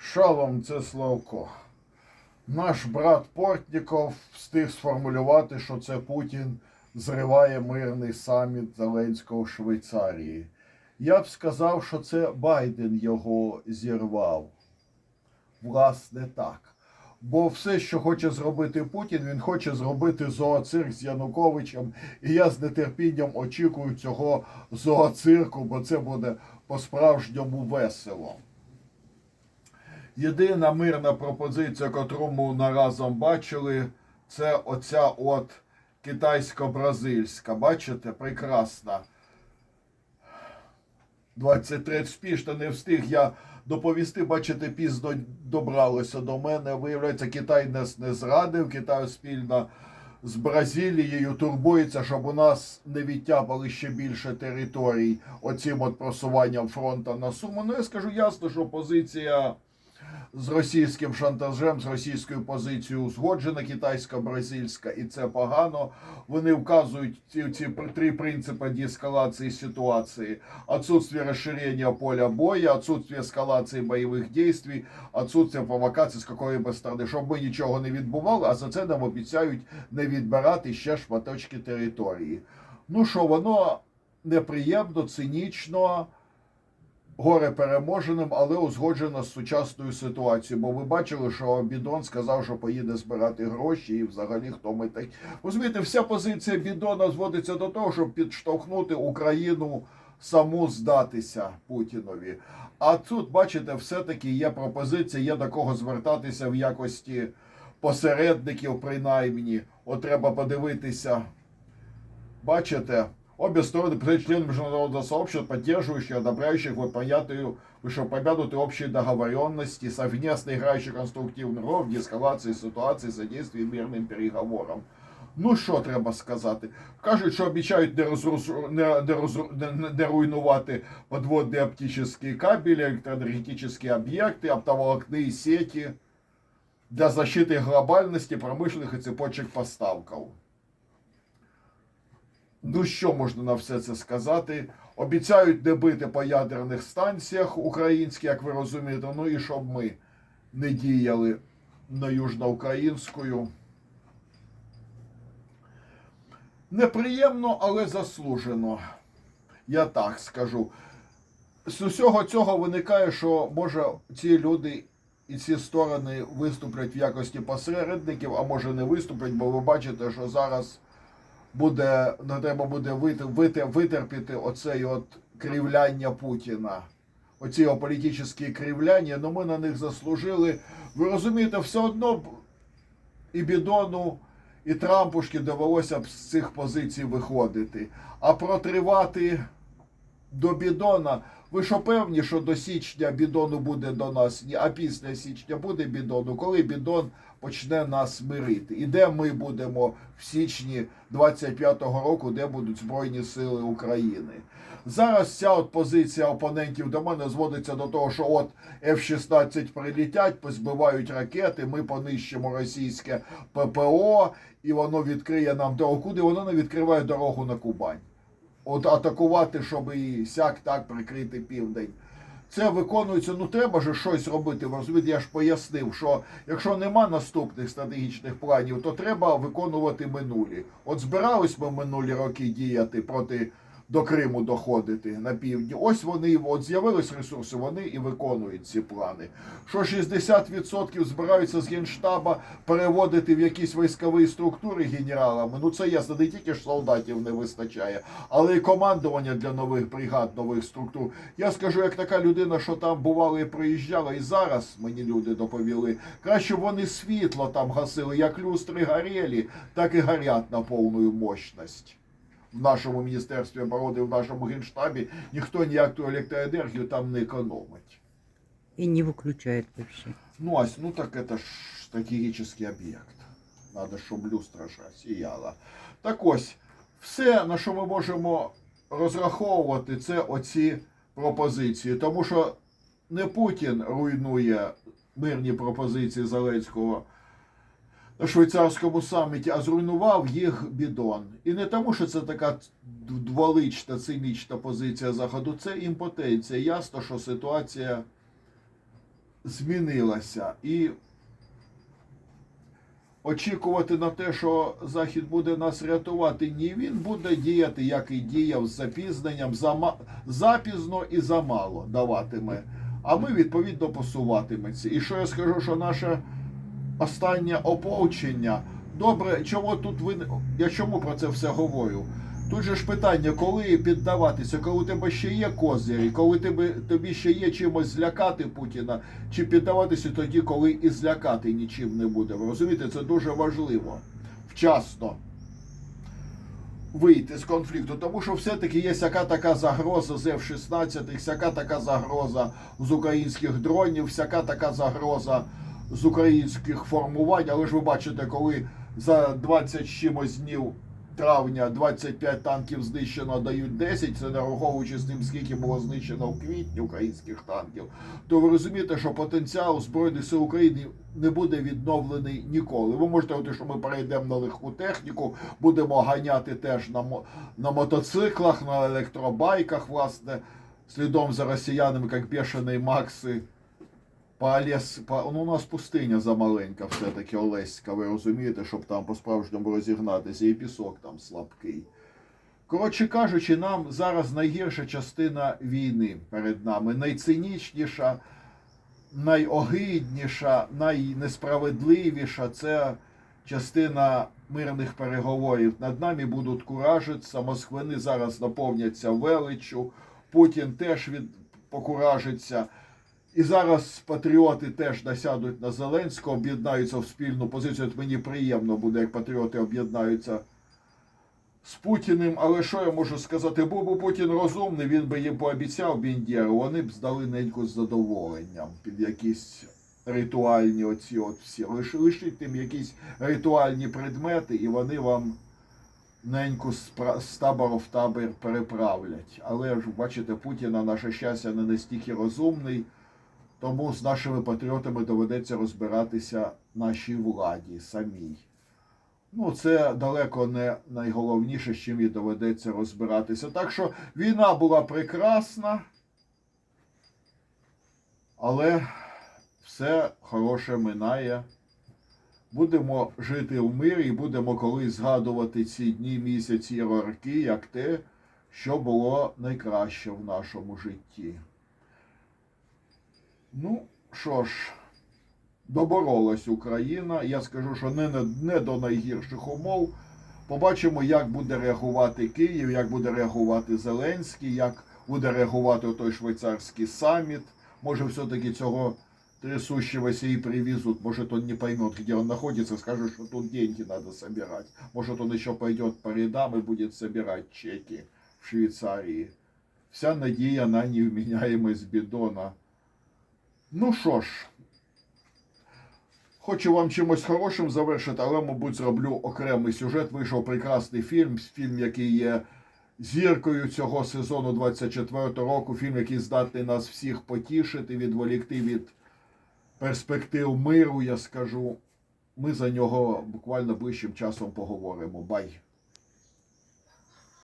Шалом, це Славко. Наш брат Портніков встиг сформулювати, що це Путін зриває мирний саміт Зеленського в Швейцарії. Я б сказав, що це Байден його зірвав. Власне, так. Бо все, що хоче зробити Путін, він хоче зробити зооцирк з Януковичем. І я з нетерпінням очікую цього зооцирку, бо це буде по-справжньому весело. Єдина мирна пропозиція, яку ми наразом бачили, це оця от китайсько-бразильська. Бачите, прекрасна. 23 спішно не встиг я доповісти, бачите, пізно добралося до мене. Виявляється, Китай нас не зрадив. Китай спільно з Бразилією турбується, щоб у нас не відтяпали ще більше територій оцим от просуванням фронту на суму. Ну я скажу ясно, що позиція з російським шантажем, з російською позицією узгоджена китайсько-бразильська, і це погано. Вони вказують ці, ці три принципи деескалации ситуации. Отсутствие расширения поля боя, отсутствие эскалации бойових действий, отсутствие провокацій з какої-би сторони, щоб ми нічого не відбували, а за це нам обіцяють не відбирати ще шматочки території. Ну що, воно неприємно, цинічно горе переможеним, але узгоджено з сучасною ситуацією. Бо ви бачили, що Бідон сказав, що поїде збирати гроші, і взагалі хто ми такі. Розумієте, вся позиція Бідона зводиться до того, щоб підштовхнути Україну саму здатися Путінові. А тут, бачите, все-таки є пропозиція, є до кого звертатися в якості посередників, принаймні. От треба подивитися. Бачите, обе стороны представляют члены международного сообщества, поддерживающих и одобряющих выполнятую вышеупомянутые общие договоренности, совместно играющих конструктивную роль в деэскалации ситуації, содействии мирним переговорам. Ну що треба сказати? Кажуть, що обіцяють не, розрус... не, не, розру... не, не- не руйнувати подводні оптичні кабелі, електроенергетичні об'єкти, оптоволокні сети для защиты глобальности промышленных и цепочек поставків. Ну, що можна на все це сказати? Обіцяють не бити по ядерних станціях українських, як ви розумієте. Ну і щоб ми не діяли на южноукраїнською. Неприємно, але заслужено. Я так скажу. З усього цього виникає, що може ці люди і ці сторони виступлять в якості посередників, а може не виступлять, бо ви бачите, що зараз буде не треба буде вит- вит- витерпіти оцей от кривляння Путіна. Оці його політичні кривляння, ну ми на них заслужили. Ви розумієте, все одно і Бідону, і Трампушки довелося б з цих позицій виходити. А протривати до Бідона. Ви що певні, що до січня бідону буде до нас, а після січня буде бідону, коли бідон почне нас мирити. І де ми будемо в січні 25-го року, де будуть Збройні Сили України. Зараз ця от позиція опонентів до мене зводиться до того, що от F-16 прилітять, позбивають ракети, ми понищимо російське ППО, і воно відкриє нам дорогу. Куди воно не відкриває дорогу на Кубань от атакувати, щоб і сяк так прикрити південь. Це виконується, ну треба ж щось робити. Розумієте, я ж пояснив, що якщо нема наступних стратегічних планів, то треба виконувати минулі. От збирались ми минулі роки діяти проти до Криму доходити на півдні. Ось вони от з'явились ресурси, вони і виконують ці плани. Що 60% збираються з генштаба переводити в якісь військові структури генералами. Ну це ясно, не тільки ж солдатів не вистачає, але й командування для нових бригад, нових структур. Я скажу, як така людина, що там бувала і приїжджала, і зараз мені люди доповіли. Краще вони світло там гасили, як люстри горіли, так і горять на повну мощність. В нашому міністерстві оборони, в нашому генштабі ніхто ніяку електроенергію там не економить. И не выключает вообще. Ну, ась, ну так это ж стратегічний об'єкт. Надо, щоб люстра ж сіяла. Так ось, все, на що ми можемо розраховувати, це оці пропозиції. Тому що не Путін руйнує мирні пропозиції Зеленського швейцарському саміті, а зруйнував їх бідон. І не тому, що це така дволична, цинічна позиція Заходу, це імпотенція. Ясно, що ситуація змінилася. І очікувати на те, що Захід буде нас рятувати, ні, він буде діяти, як і діяв з запізненням, зама... запізно і замало даватиме. А ми відповідно посуватиметься. І що я скажу, що наше останнє ополчення. Добре, чому тут ви я чому про це все говорю? Тут же ж питання, коли піддаватися, коли у тебе ще є козирі, коли тебе, тобі ще є чимось злякати Путіна, чи піддаватися тоді, коли і злякати нічим не буде. Ви розумієте, це дуже важливо. Вчасно вийти з конфлікту, тому що все-таки є всяка така загроза з F-16, всяка така загроза з українських дронів, всяка така загроза з українських формувань. Але ж ви бачите, коли за 20 з чимось днів травня 25 танків знищено, дають 10, це не з тим, скільки було знищено в квітні українських танків, то ви розумієте, що потенціал Збройних сил України не буде відновлений ніколи. Ви можете говорити, що ми перейдемо на легку техніку, будемо ганяти теж на, на мотоциклах, на електробайках, власне, слідом за росіянами, як бешений Макси. По ну, у нас пустиня замаленька все-таки Олеська, ви розумієте, щоб там по-справжньому розігнатися, і пісок там слабкий. Коротше кажучи, нам зараз найгірша частина війни перед нами, найцинічніша, найогидніша, найнесправедливіша це частина мирних переговорів. Над нами будуть куражитися, москвини зараз наповняться величчю, Путін теж від покуражиться. І зараз патріоти теж насядуть на Зеленського, об'єднаються в спільну позицію. От мені приємно буде, як патріоти об'єднаються з Путіним. Але що я можу сказати? Був би Путін розумний, він би їм пообіцяв Бендєру, вони б здали неньку з задоволенням під якісь ритуальні оці от всі. Лиш, лишіть тим якісь ритуальні предмети, і вони вам неньку з табору в табір переправлять. Але ж бачите, Путіна, наше щастя, не настільки розумний. Тому з нашими патріотами доведеться розбиратися нашій владі самій. Ну, це далеко не найголовніше, з чим їй доведеться розбиратися. Так що війна була прекрасна, але все хороше минає. Будемо жити в мирі і будемо колись згадувати ці дні, місяці і роки, як те, що було найкраще в нашому житті. Ну, що ж, доборолась Україна. Я скажу, що не, не, до найгірших умов. Побачимо, як буде реагувати Київ, як буде реагувати Зеленський, як буде реагувати той швейцарський саміт. Може, все-таки цього трясущегося и привезут. Может, он не поймет, где он находится, скажет, что тут деньги надо собирать. Может, он еще пойдет по рядам и будет собирать чеки в Швейцарии. Вся надія на невменяемость Бідона. Ну що ж, хочу вам чимось хорошим завершити, але, мабуть, зроблю окремий сюжет. Вийшов прекрасний фільм, фільм, який є зіркою цього сезону 24-го року. Фільм, який здатний нас всіх потішити, відволікти від перспектив миру, я скажу. Ми за нього буквально ближчим часом поговоримо. Бай!